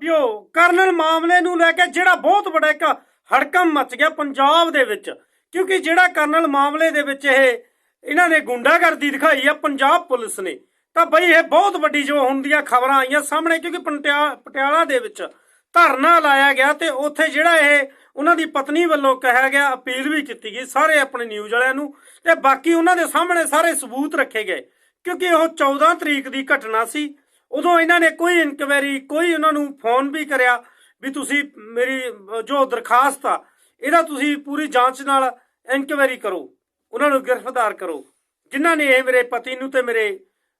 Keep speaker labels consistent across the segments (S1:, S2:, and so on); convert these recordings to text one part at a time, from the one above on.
S1: ਸਾਬਿਓ colonel ਮਾਮਲੇ ਨੂੰ ਲੈ ਕੇ ਜਿਹੜਾ ਬਹੁਤ ਵੱਡਾ ਇੱਕ ਹੜਕਮ ਮਚ ਗਿਆ ਪੰਜਾਬ ਦੇ ਵਿੱਚ, ਕਿਉਂਕਿ ਜਿਹੜਾ ਕਰਨਲ ਮਾਮਲੇ ਦੇ ਵਿੱਚ ਇਹ ਇਹਨਾਂ ਨੇ ਗੁੰਡਾਗਰਦੀ ਦਿਖਾਈ ਆ ਪੰਜਾਬ ਪੁਲਿਸ ਨੇ, ਤਾਂ ਬਈ ਇਹ ਬਹੁਤ ਵੱਡੀ ਜੋ ਹੁਣ ਦੀਆਂ ਖਬਰਾਂ ਆਈਆਂ ਸਾਹਮਣੇ, ਕਿਉਂਕਿ ਪੰਟਿਆ- ਪਟਿਆਲਾ ਦੇ ਵਿੱਚ ਧਰਨਾ ਲਾਇਆ ਗਿਆ ਤੇ ਉੱਥੇ ਜਿਹੜਾ ਇਹ ਉਹਨਾਂ ਦੀ ਪਤਨੀ ਵੱਲੋਂ ਕਿਹਾ ਗਿਆ, ਅਪੀਲ ਵੀ ਕੀਤੀ ਗਈ ਸਾਰੇ ਆਪਣੇ ਨਿਊਜ਼ ਵਾਲਿਆਂ ਨੂੰ, ਤੇ ਬਾਕੀ ਉਹਨਾਂ ਦੇ ਸਾਹਮਣੇ ਸਾਰੇ ਸਬੂਤ ਰੱਖੇ ਗਏ, ਕਿਉਂਕਿ ਉਹ 14 ਤਰੀਕ ਦੀ ਘਟਨਾ ਸੀ ਉਦੋਂ ਇਹਨਾਂ ਨੇ ਕੋਈ ਇਨਕੁਆਇਰੀ ਕੋਈ ਉਹਨਾਂ ਨੂੰ ਫੋਨ ਵੀ ਕਰਿਆ ਵੀ ਤੁਸੀਂ ਮੇਰੀ, ਜੋ ਦਰਖਾਸਤ ਆ, ਇਹਦਾ ਤੁਸੀਂ ਪੂਰੀ ਜਾਂਚ ਨਾਲ ਇਨਕੁਆਇਰੀ ਕਰੋ। ਉਹਨਾਂ ਨੂੰ ਗ੍ਰਿਫਤਾਰ ਕਰੋ। ਜਿਨ੍ਹਾਂ ਨੇ ਇਹ ਮੇਰੇ ਪਤੀ ਨੂੰ ਤੇ ਮੇਰੇ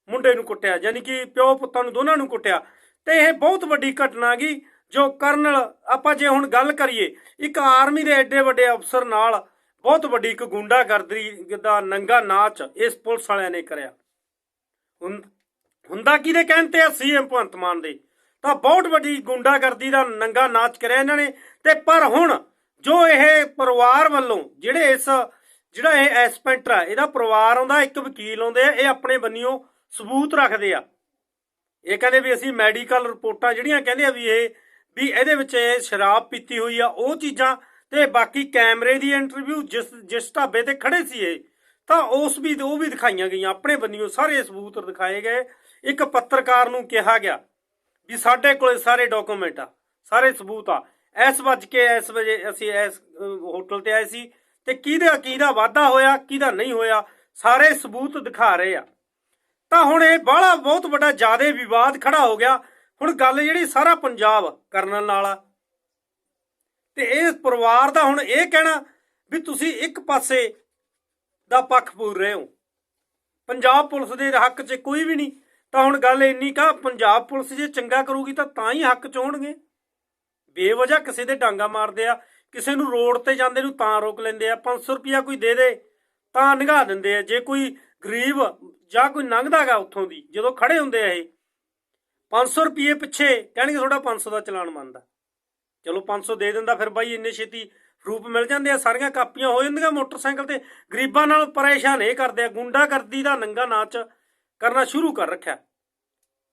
S1: ਮੁੰਡੇ ਨੂੰ ਕੁੱਟਿਆ, ਯਾਨੀ ਕਿ ਪਿਓ ਪੁੱਤਾਂ ਨੂੰ ਦੋਨਾਂ ਨੂੰ ਕੁੱਟਿਆ। ਤੇ ਇਹ ਬਹੁਤ ਵੱਡੀ ਘਟਨਾ ਗਈ ਜੋ ਕਰਨਲ, ਆਪਾਂ ਜੇ ਹੁਣ ਗੱਲ ਕਰੀਏ, ਇੱਕ ਆਰਮੀ ਦੇ ਐਡੇ ਵੱਡੇ ਅਫਸਰ ਨਾਲ ਬਹੁਤ ਵੱਡੀ ਇੱਕ ਗੁੰਡਾਗਰਦੀ ਦਾ ਨੰਗਾ ਨਾਚ ਇਸ ਪੁਲਿਸ ਵਾਲਿਆਂ ਨੇ ਕਰਿਆ। ਹੁਣ ਹੁੰਦਾ ਕਿਹਦੇ ਕਹਿਣ ਤੇ ਆ? ਸੀਐਮ ਭਗਵੰਤ ਮਾਨ ਦੇ। ਤਾਂ ਬਹੁਤ ਵੱਡੀ ਗੁੰਡਾਗਰਦੀ ਦਾ ਨੰਗਾ ਨਾਚ ਕਰਿਆ ਇਹਨਾਂ ਨੇ। ਤੇ ਪਰ ਹੁਣ ਜੋ ਇਹ ਪਰਿਵਾਰ ਵੱਲੋਂ ਜਿਹੜੇ ਇਸ, ਜਿਹੜਾ ਇਹ ਐਸਪੈਂਟਰ ਆ, ਇਹਦਾ ਪਰਿਵਾਰ ਆਉਂਦਾ, ਇੱਕ ਵਕੀਲ ਆਉਂਦੇ ਆ, ਇਹ ਆਪਣੇ ਬੰਨਿਓ ਸਬੂਤ ਰੱਖਦੇ ਆ। ਇਹ ਕਹਿੰਦੇ ਵੀ ਅਸੀਂ ਮੈਡੀਕਲ ਰਿਪੋਰਟਾਂ ਜਿਹੜੀਆਂ ਕਹਿੰਦੇ ਆ ਵੀ ਇਹ, ਵੀ ਇਹਦੇ ਵਿੱਚ ਇਹ ਸ਼ਰਾਬ ਪੀਤੀ ਹੋਈ ਆ, ਉਹ ਚੀਜ਼ਾਂ ਤੇ ਬਾਕੀ ਕੈਮਰੇ ਦੀ ਇੰਟਰਵਿਊ ਜਿਸ ਜਿਸ ਢਾਬੇ ਤੇ ਖੜੇ ਸੀ ਇਹ, ਤਾਂ ਉਸ ਵੀ, ਉਹ ਵੀ ਦਿਖਾਈਆਂ ਗਈਆਂ, ਆਪਣੇ ਬੰਨਿਓ ਸਾਰੇ ਸਬੂਤ ਦਿਖਾਏ ਗਏ। ਇੱਕ ਪੱਤਰਕਾਰ ਨੂੰ ਕਿਹਾ ਗਿਆ ਵੀ ਸਾਡੇ ਕੋਲੇ ਸਾਰੇ ਡਾਕੂਮੈਂਟ ਆ, ਸਾਰੇ ਸਬੂਤ ਆ। ਇਸ ਵੱਜ ਕੇ ਇਸ ਵਜੇ ਅਸੀਂ ਇਸ ਹੋਟਲ ਤੇ ਆਏ ਸੀ ਤੇ ਕਿਹਦਾ ਕਿਹਦਾ ਵਾਅਦਾ ਹੋਇਆ, ਕਿਹਦਾ ਨਹੀਂ ਹੋਇਆ, ਸਾਰੇ ਸਬੂਤ ਦਿਖਾ ਰਹੇ ਆ। ਤਾਂ ਹੁਣ ਇਹ ਬਾਹਲਾ ਬਹੁਤ ਵੱਡਾ ਜਿਆਦੇ ਵਿਵਾਦ ਖੜਾ ਹੋ ਗਿਆ। ਹੁਣ ਗੱਲ ਜਿਹੜੀ ਸਾਰਾ ਪੰਜਾਬ ਕਰਨ ਨਾਲ ਆ। ਤੇ ਇਹ ਪਰਿਵਾਰ ਦਾ ਹੁਣ ਇਹ ਕਹਿਣਾ ਵੀ ਤੁਸੀਂ ਇੱਕ ਪਾਸੇ ਦਾ ਪੱਖ ਪੂਰ ਰਹੇ ਹੋ। ਪੰਜਾਬ ਪੁਲਿਸ ਦੇ ਹੱਕ 'ਚ ਕੋਈ ਵੀ ਨਹੀਂ। ਤਾਂ ਹੁਣ ਗੱਲ ਇੰਨੀ ਕਾ ਪੰਜਾਬ ਪੁਲਿਸ ਜੇ ਚੰਗਾ ਕਰੂਗੀ ਤਾਂ ਤਾਂ ਹੀ ਹੱਕ 'ਚ ਹੋਣਗੇ ਬੇਵਜ੍ਹਾ ਕਿਸੇ ਦੇ ਡਾਂਗਾ ਮਾਰਦੇ ਆ, ਕਿਸੇ ਨੂੰ ਰੋਡ ਤੇ ਜਾਂਦੇ ਨੂੰ ਤਾਂ ਰੋਕ ਲੈਂਦੇ ਆ 500 ਰੁਪਿਆ ਕੋਈ ਦੇ ਦੇ, ਤਾਂ ਨਿਗਾਹ ਦਿੰਦੇ ਆ। ਜੇ ਕੋਈ ਗਰੀਬ ਜਾਂ ਕੋਈ ਲੰਘਦਾਗਾ ਉੱਥੋਂ ਦੀ, ਜਦੋਂ ਖੜੇ ਹੁੰਦੇ ਆ ਇਹ 500 ਰੁਪਏ ਪਿੱਛੇ, ਕਹਿਣਗੇ ਤੁਹਾਡਾ 500 ਦਾ ਚਲਾਨ ਮੰਨਦਾ। ਚਲੋ 500 ਦੇ ਦਿੰਦਾ, ਫਿਰ ਬਾਈ ਇੰਨੇ ਛੇਤੀ ਰੂਪ ਮਿਲ ਜਾਂਦੇ ਆ, ਸਾਰੀਆਂ ਕਾਪੀਆਂ ਹੋ ਜਾਂਦੀਆਂ ਮੋਟਰਸਾਈਕਲ ਤੇ। ਗਰੀਬਾਂ ਨਾਲ ਪਰੇਸ਼ਾਨ ਇਹ ਕਰਦੇ ਆ ਗੁੰਡਾ ਕਰਦੀ ਦਾ ਨੰਗਾ ਨਾਚ ਕਰਨਾ ਸ਼ੁਰੂ ਕਰ ਰੱਖਿਆ।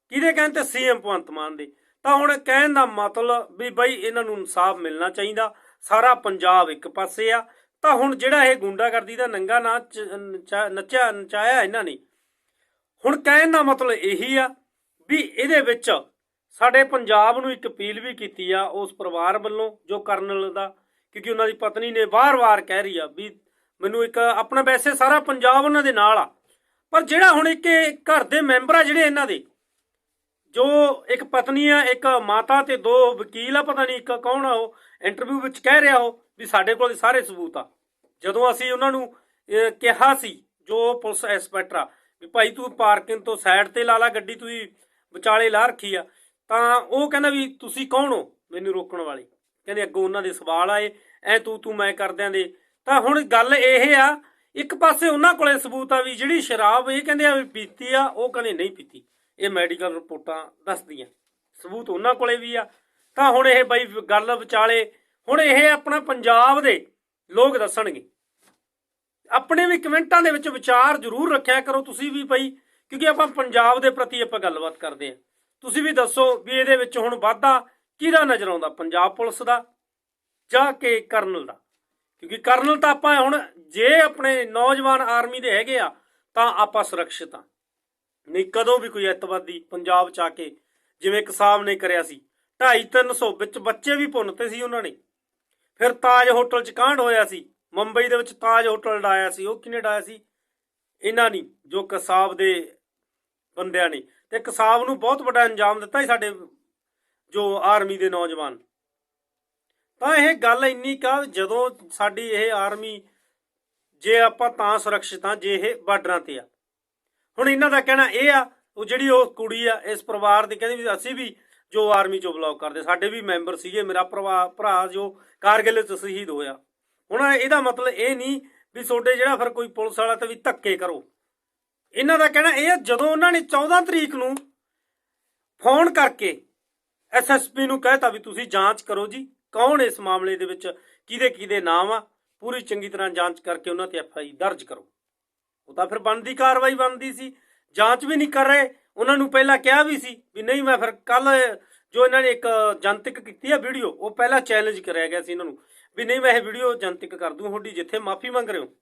S1: ਕਿਹਦੇ ਕਹਿਣ ਤੇ ਸੀਐਮ ਭਗਵੰਤ ਮਾਨ ਦੇ? ਤਾਂ ਹੁਣ ਕਹਿਣ ਦਾ ਮਤਲਬ ਵੀ ਬਈ ਇਹਨਾਂ ਨੂੰ ਇਨਸਾਫ ਮਿਲਣਾ ਚਾਹੀਦਾ, ਸਾਰਾ ਪੰਜਾਬ ਇੱਕ ਪਾਸੇ ਆ। ਤਾਂ ਹੁਣ ਜਿਹੜਾ ਇਹ ਗੁੰਡਾਗਰਦੀ ਦਾ ਨੰਗਾ ਨਾਚ ਨਚਾ- ਨੱਚਿਆ, ਨਚਾਇਆ ਇਹਨਾਂ ਨੇ, ਹੁਣ ਕਹਿਣ ਦਾ ਮਤਲਬ ਇਹੀ ਆ ਵੀ ਇਹਦੇ ਵਿੱਚ ਸਾਡੇ ਪੰਜਾਬ ਨੂੰ ਇੱਕ ਅਪੀਲ ਵੀ ਕੀਤੀ ਆ ਉਸ ਪਰਿਵਾਰ ਵੱਲੋਂ, ਜੋ ਕਰਨਲ ਦਾ, ਕਿਉਂਕਿ ਉਹਨਾਂ ਦੀ ਪਤਨੀ ਨੇ ਵਾਰ-ਵਾਰ ਕਹਿ ਰਹੀ ਆ ਵੀ ਮੈਨੂੰ ਇੱਕ ਆਪਣਾ ਵੈਸੇ ਸਾਰਾ ਪੰਜਾਬ ਉਹਨਾਂ ਦੇ ਨਾਲ ਆ। ਪਰ ਜਿਹੜਾ ਹੁਣ ਇੱਕ ਘਰ ਦੇ ਮੈਂਬਰ ਆ ਜਿਹੜੇ ਇਹਨਾਂ ਦੇ, ਜੋ ਇੱਕ ਪਤਨੀ ਆ, ਇੱਕ ਮਾਤਾ ਤੇ ਦੋ ਵਕੀਲ ਆ, ਪਤਾ ਨਹੀਂ ਇੱਕ ਕੌਣ ਆ ਉਹ ਇੰਟਰਵਿਊ ਵਿੱਚ ਕਹਿ ਰਿਹਾ ਉਹ ਵੀ ਸਾਡੇ ਕੋਲ ਸਾਰੇ ਸਬੂਤ ਆ। ਜਦੋਂ ਅਸੀਂ ਉਹਨਾਂ ਨੂੰ ਕਿਹਾ ਸੀ, ਜੋ ਪੁਲਿਸ ਇੰਸਪੈਕਟਰ ਆ, ਵੀ ਭਾਈ ਤੂੰ ਪਾਰਕਿੰਗ ਤੋਂ ਸਾਈਡ ਤੇ ਲਾ ਲਾ ਗੱਡੀ ਤੁਸੀਂ ਵਿਚਾਲੇ ਲਾ ਰੱਖੀ ਆ, ਤਾਂ ਉਹ ਕਹਿੰਦਾ ਵੀ ਤੁਸੀਂ ਕੌਣ ਹੋ ਮੈਨੂੰ ਰੋਕਣ ਵਾਲੇ? ਕਹਿੰਦੇ ਅੱਗੋਂ ਉਹਨਾਂ ਦੇ ਸਵਾਲ ਆਏ, ਐ ਤੂੰ ਤੂੰ ਮੈਂ ਕਰਦਿਆਂ ਦੇ। ਤਾਂ ਹੁਣ ਗੱਲ ਇਹ ਆ ਇੱਕ ਪਾਸੇ ਉਹਨਾਂ ਕੋਲੇ ਸਬੂਤ ਆ ਵੀ ਜਿਹੜੀ ਸ਼ਰਾਬ ਇਹ ਕਹਿੰਦੇ ਆ ਵੀ ਪੀਤੀ ਆ, ਉਹ ਕਹਿੰਦੇ ਨਹੀਂ ਪੀਤੀ। ਇਹ ਮੈਡੀਕਲ ਰਿਪੋਰਟਾਂ ਦੱਸਦੀਆਂ। ਸਬੂਤ ਉਹਨਾਂ ਕੋਲੇ ਵੀ ਆ। ਤਾਂ ਹੁਣ ਇਹ ਬਾਈ ਗੱਲ ਵਿਚਾਲੇ, ਹੁਣ ਇਹ ਆਪਣਾ ਪੰਜਾਬ ਦੇ ਲੋਕ ਦੱਸਣਗੇ। ਆਪਣੇ ਵੀ ਕਮੈਂਟਾਂ ਦੇ ਵਿੱਚ ਵਿਚਾਰ ਜ਼ਰੂਰ ਰੱਖਿਆ ਕਰੋ ਤੁਸੀਂ ਵੀ ਬਈ, ਕਿਉਂਕਿ ਆਪਾਂ ਪੰਜਾਬ ਦੇ ਪ੍ਰਤੀ ਆਪਾਂ ਗੱਲਬਾਤ ਕਰਦੇ ਆ। ਤੁਸੀਂ ਵੀ ਦੱਸੋ ਵੀ ਇਹਦੇ ਵਿੱਚ ਹੁਣ ਵਾਧਾ ਕਿਹਦਾ ਨਜ਼ਰ ਆਉਂਦਾ? ਪੰਜਾਬ ਪੁਲਿਸ ਦਾ ਜਾਂ ਕਿ ਕਰਨਲ ਦਾ? ਕਿਉਂਕਿ ਕਰਨਲ ਤਾਂ ਆਪਾਂ ਹੁਣ ਜੇ ਆਪਣੇ ਨੌਜਵਾਨ ਆਰਮੀ ਦੇ ਹੈਗੇ ਆ, ਤਾਂ ਆਪਾਂ ਸੁਰੱਖਿਅਤ ਆ। ਨਹੀਂ, ਕਦੋਂ ਵੀ ਕੋਈ ਅੱਤਵਾਦੀ ਪੰਜਾਬ ਚ ਆ ਕੇ ਜਿਵੇਂ ਕਸਾਬ ਨੇ ਕਰਿਆ ਸੀ 2.5 300 ਵਿੱਚ ਬੱਚੇ ਵੀ ਪੁੰਨਤੇ ਸੀ ਉਹਨਾਂ ਨੇ। ਫਿਰ ਤਾਜ ਹੋਟਲ ਚ ਕਾਂਡ ਹੋਇਆ ਸੀ, ਮੁੰਬਈ ਦੇ ਵਿੱਚ ਤਾਜ ਹੋਟਲ ਡਾਇਆ ਸੀ, ਉਹ ਕਿਨੇ ਡਾਇਆ ਸੀ? ਇਹਨਾਂ ਨਹੀਂ ਜੋ ਕਸਾਬ ਦੇ ਬੰਦਿਆਂ ਨੇ। ਤੇ ਕਸਾਬ ਨੂੰ ਬਹੁਤ ਵੱਡਾ ਅੰਜਾਮ ਦਿੱਤਾ ਸੀ ਸਾਡੇ ਜੋ ਆਰਮੀ ਦੇ ਨੌਜਵਾਨ। ਤਾਂ ਇਹ ਗੱਲ ਇੰਨੀ ਕਾ ਜਦੋਂ ਸਾਡੀ ਇਹ ਆਰਮੀ ਜੇ ਆਪਾਂ ਤਾਂ ਸੁਰੱਖਿਅਤ ਹਾਂ ਜੇ ਇਹ ਬਾਰਡਰਾਂ ਤੇ ਆ। ਹੁਣ ਇਹਨਾਂ ਦਾ ਕਹਿਣਾ ਇਹ ਆ ਉਹ ਜਿਹੜੀ ਉਹ ਕੁੜੀ ਆ ਇਸ ਪਰਿਵਾਰ ਦੀ ਕਹਿੰਦੀ ਵੀ ਅਸੀਂ ਵੀ ਜੋ ਆਰਮੀ ਚੋਂ ਬਲੌਗ ਕਰਦੇ ਸਾਡੇ ਵੀ ਮੈਂਬਰ ਸੀਗੇ ਮੇਰਾ ਭਰਾ ਭਰਾ ਜੋ ਕਾਰਗਿਲ ਚ ਸ਼ਹੀਦ ਹੋਇਆ। ਹੁਣ ਇਹਦਾ ਮਤਲਬ ਇਹ ਨਹੀਂ ਵੀ ਤੁਹਾਡੇ ਜਿਹੜਾ ਫਿਰ ਕੋਈ ਪੁਲਿਸ ਵਾਲਾ ਤੇ ਵੀ ਧੱਕੇ ਕਰੋ। ਇਹਨਾਂ ਦਾ ਕਹਿਣਾ ਇਹ ਆ, ਜਦੋਂ ਉਹਨਾਂ ਨੇ 14 ਤਰੀਕ ਨੂੰ ਫੋਨ ਕਰਕੇ ਐਸਐਸਪੀ ਨੂੰ ਕਹਿਤਾ ਵੀ ਤੁਸੀਂ ਜਾਂਚ ਕਰੋ ਜੀ। ਕੌਣ ਇਸ ਮਾਮਲੇ ਦੇ ਵਿੱਚ ਕਿਹਦੇ ਕਿਹਦੇ ਨਾਮ ਆ? ਪੂਰੀ ਚੰਗੀ ਤਰ੍ਹਾਂ ਜਾਂਚ ਕਰਕੇ ਉਹਨਾਂ ਤੇ ਐਫਆਈ ਦਰਜ ਕਰੋ। ਉਹ ਤਾਂ ਫਿਰ ਬਣਦੀ ਕਾਰਵਾਈ ਬਣਦੀ ਸੀ। ਜਾਂਚ ਵੀ ਨਹੀਂ ਕਰ ਰਹੇ। ਉਹਨਾਂ ਨੂੰ ਪਹਿਲਾਂ ਕਿਹਾ ਵੀ ਸੀ ਵੀ ਨਹੀਂ, ਮੈਂ ਫਿਰ ਕੱਲ ਜੋ ਇਹਨਾਂ ਨੇ ਇੱਕ ਜਨਤਕ ਕੀਤੀ ਆ ਵੀਡੀਓ, ਉਹ ਪਹਿਲਾਂ ਚੈਲੰਜ ਕਰਿਆ ਗਿਆ ਸੀ ਇਹਨਾਂ ਨੂੰ ਵੀ ਨਹੀਂ, ਮੈਂ ਇਹ ਵੀਡੀਓ ਜਨਤਕ ਕਰ ਦੂੰ, ਤੁਹਾਡੀ ਜਿੱਥੇ ਮਾਫੀ ਮੰਗ ਰਹੇ ਹੋ।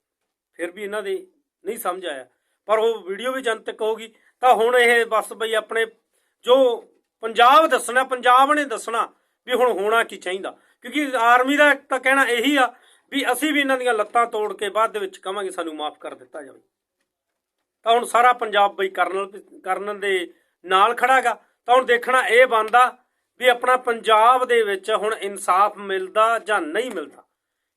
S1: ਫਿਰ ਵੀ ਇਹਨਾਂ ਦੇ ਨਹੀਂ ਸਮਝ ਆਇਆ। ਪਰ ਉਹ ਵੀਡੀਓ ਵੀ ਜਨਤਕ ਹੋਗੀ ਤਾਂ ਹੁਣ ਇਹ ਬਸ ਬਈ ਆਪਣੇ ਜੋ ਪੰਜਾਬ ਦੱਸਣਾ, ਪੰਜਾਬ ਨੇ ਦੱਸਣਾ ਵੀ ਹੁਣ ਹੋਣਾ ਕੀ ਚਾਹੀਦਾ? ਕਿਉਂਕਿ ਆਰਮੀ ਦਾ ਤਾਂ ਕਹਿਣਾ ਇਹੀ ਆ ਵੀ ਅਸੀਂ ਵੀ ਇਹਨਾਂ ਦੀਆਂ ਲੱਤਾਂ ਤੋੜ ਕੇ ਬਾਅਦ ਦੇ ਵਿੱਚ ਕਵਾਂਗੇ ਸਾਨੂੰ ਮਾਫ ਕਰ ਦਿੱਤਾ ਜਾਵੇ। ਤਾਂ ਹੁਣ ਸਾਰਾ ਪੰਜਾਬ ਬਈ ਕਰਨਲ ਕਰਨ ਦੇ ਨਾਲ ਖੜਾਗਾ। ਤਾਂ ਹੁਣ ਦੇਖਣਾ ਇਹ ਬੰਦਾ ਵੀ ਆਪਣਾ ਪੰਜਾਬ ਦੇ ਵਿੱਚ ਹੁਣ ਇਨਸਾਫ ਮਿਲਦਾ ਜਾਂ ਨਹੀਂ ਮਿਲਦਾ।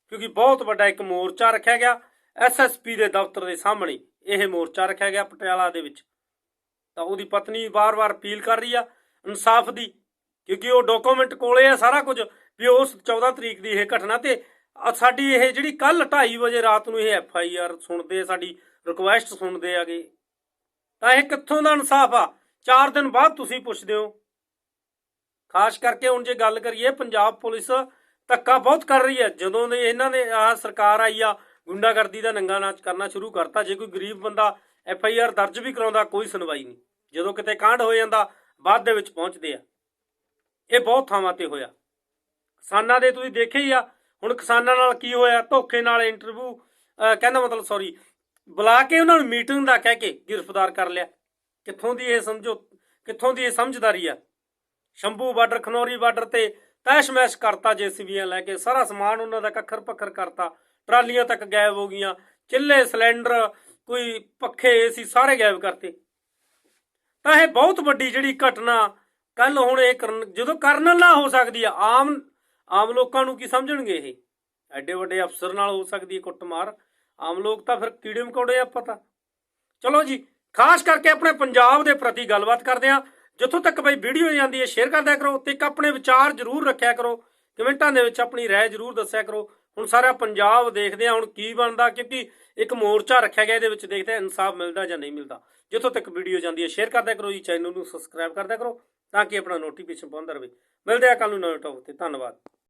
S1: ਕਿਉਂਕਿ ਬਹੁਤ ਵੱਡਾ ਇੱਕ ਮੋਰਚਾ ਰੱਖਿਆ ਗਿਆ ਐਸਐਸਪੀ ਦੇ ਦਫ਼ਤਰ ਦੇ ਸਾਹਮਣੇ ਇਹ ਮੋਰਚਾ ਰੱਖਿਆ ਗਿਆ ਪਟਿਆਲਾ ਦੇ ਵਿੱਚ। ਤਾਂ ਉਹਦੀ ਪਤਨੀ ਵਾਰ-ਵਾਰ ਅਪੀਲ ਕਰ ਰਹੀ ਆ ਇਨਸਾਫ ਦੀ। ਕਿਉਂਕਿ ਉਹ ਡਾਕੂਮੈਂਟ ਕੋਲੇ ਆ ਸਾਰਾ ਕੁਝ ਵੀ ਉਸ 14 ਤਰੀਕ ਦੀ ਇਹ ਘਟਨਾ ਤੇ ਸਾਡੀ ਇਹ ਜਿਹੜੀ ਕੱਲ 2:30 ਵਜੇ ਰਾਤ ਨੂੰ ਇਹ ਐਫ ਆਈ ਆਰ ਸੁਣਦੇ ਆ, ਸਾਡੀ ਰਿਕੁਐਸਟ ਸੁਣਦੇ ਆਗੇ। ਤਾਂ ਇਹ ਕਿੱਥੋਂ ਦਾ ਇਨਸਾਫ ਆ? 4 ਦਿਨ ਬਾਅਦ ਤੁਸੀਂ ਪੁੱਛਦੇ ਹੋ। ਖਾਸ ਕਰਕੇ ਹੁਣ ਜੇ ਗੱਲ ਕਰੀਏ, ਪੰਜਾਬ ਪੁਲਿਸ ਧੱਕਾ ਬਹੁਤ ਕਰ ਰਹੀ ਹੈ। ਜਦੋਂ ਦੇ ਇਹਨਾਂ ਨੇ ਆਹ ਸਰਕਾਰ ਆਈ ਆ, ਗੁੰਡਾਗਰਦੀ ਦਾ ਨੰਗਾ ਨਾਚ ਕਰਨਾ ਸ਼ੁਰੂ ਕਰਤਾ, ਜੇ ਕੋਈ ਗਰੀਬ ਬੰਦਾ ਐਫ ਆਈ ਆਰ ਦਰਜ ਵੀ ਕਰਾਉਂਦਾ, ਕੋਈ ਸੁਣਵਾਈ ਨਹੀਂ। ਜਦੋਂ ਕਿਤੇ ਕਾਂਡ ਹੋ ਜਾਂਦਾ, ਬਾਅਦ ਦੇ ਵਿੱਚ ਪਹੁੰਚਦੇ ਆ। ਇਹ ਬਹੁਤ ਥਾਵਾਂ ਤੇ ਹੋਇਆ। ਕਿਸਾਨਾਂ ਦੇ ਤੁਸੀਂ ਦੇਖਿਆ ਹੀ ਆ, ਹੁਣ ਕਿਸਾਨਾਂ ਨਾਲ ਕੀ ਹੋਇਆ, ਧੋਖੇ ਨਾਲ ਇੰਟਰਵਿਊ ਕਹਿੰਦਾ ਮਤਲਬ ਸੌਰੀ ਬੁਲਾ ਕੇ ਉਹਨਾਂ ਨੂੰ ਮੀਟਿੰਗ ਦਾ ਕਹਿ ਕੇ ਗ੍ਰਿਫਤਾਰ ਕਰ ਲਿਆ। ਕਿੱਥੋਂ ਦੀ ਇਹ ਸਮਝੋ, ਕਿੱਥੋਂ ਦੀ ਇਹ ਸਮਝਦਾਰੀ ਆ? ਸ਼ੰਭੂ ਬਾਰਡਰ, ਖਨੌਰੀ ਬਾਰਡਰ ਤੇ ਤੈਸ਼ਮੈਸ਼ ਕਰਤਾ ਜੇਸੀਬੀਆਂ ਲੈ ਕੇ, ਸਾਰਾ ਸਮਾਨ ਉਹਨਾਂ ਦਾ ਕੱਖਰ ਪੱਖਰ ਕਰਤਾ। ਟਰਾਲੀਆਂ ਤੱਕ ਗਾਇਬ ਹੋ ਗਈਆਂ, ਚਿੱਲੇ, ਸਿਲੰਡਰ, ਕੋਈ ਪੱਖੇ, ਏਸੀ ਸਾਰੇ ਗਾਇਬ ਕਰਤੇ। ਤਾਂ ਇਹ ਬਹੁਤ ਵੱਡੀ ਜਿਹੜੀ ਘਟਨਾ ਕੱਲ ਹੁਣ ਇਹ ਕਰਨ, ਜਦੋਂ ਕਰਨ ਨਾ ਹੋ ਸਕਦੀ ਆ, ਆਮ ਆਮ ਲੋਕਾਂ ਨੂੰ ਕੀ ਸਮਝਣਗੇ ਇਹ? ਐਡੇ ਵੱਡੇ ਅਫਸਰ ਨਾਲ ਹੋ ਸਕਦੀ ਹੈ ਕੁੱਟਮਾਰ, ਆਮ ਲੋਕ ਤਾਂ ਫਿਰ ਕੀੜੇ ਮਕੌੜੇ ਆ ਪਤਾ ਚਲੋ ਜੀ, ਖਾਸ ਕਰਕੇ ਆਪਣੇ ਪੰਜਾਬ ਦੇ ਪ੍ਰਤੀ ਗੱਲਬਾਤ ਕਰਦੇ ਆ। ਜਿੱਥੋਂ ਤੱਕ ਬਈ ਵੀਡੀਓ ਜਾਂਦੀ ਹੈ ਸ਼ੇਅਰ ਕਰਦਿਆ ਕਰੋ, ਤੇ ਇੱਕ ਆਪਣੇ ਵਿਚਾਰ ਜ਼ਰੂਰ ਰੱਖਿਆ ਕਰੋ। ਕਮੈਂਟਾਂ ਦੇ ਵਿੱਚ ਆਪਣੀ ਰਾਏ ਜ਼ਰੂਰ ਦੱਸਿਆ ਕਰੋ। ਹੁਣ ਸਾਰਾ ਪੰਜਾਬ ਦੇਖਦੇ ਆ, ਹੁਣ ਕੀ ਬਣਦਾ, ਕਿਉਂਕਿ ਇੱਕ ਮੋਰਚਾ ਰੱਖਿਆ ਗਿਆ, ਇਹਦੇ ਵਿੱਚ ਦੇਖਦੇ ਆ ਇਨਸਾਫ ਮਿਲਦਾ ਜਾਂ ਨਹੀਂ ਮਿਲਦਾ। ਜਿੱਥੋਂ ਤੱਕ ਵੀਡੀਓ ਜਾਂਦੀ ਹੈ ਸ਼ੇਅਰ ਕਰਦਿਆ ਕਰੋ ਜੀ, ਚੈਨਲ ਨੂੰ ਸਬਸਕ੍ਰਾਈਬ ਕਰਦਿਆ ਕਰੋ। ਤਾਂ ਕਿ ਆਪਣਾ ਨੋਟੀਫਿਕੇਸ਼ਨ ਪਹੁੰਚਦਾ ਰਹੇ। ਮਿਲਦੇ ਆ ਕੱਲ ਨੂੰ ਨਵੇਂ ਟੌਪਿਕ ਤੇ। ਧੰਨਵਾਦ।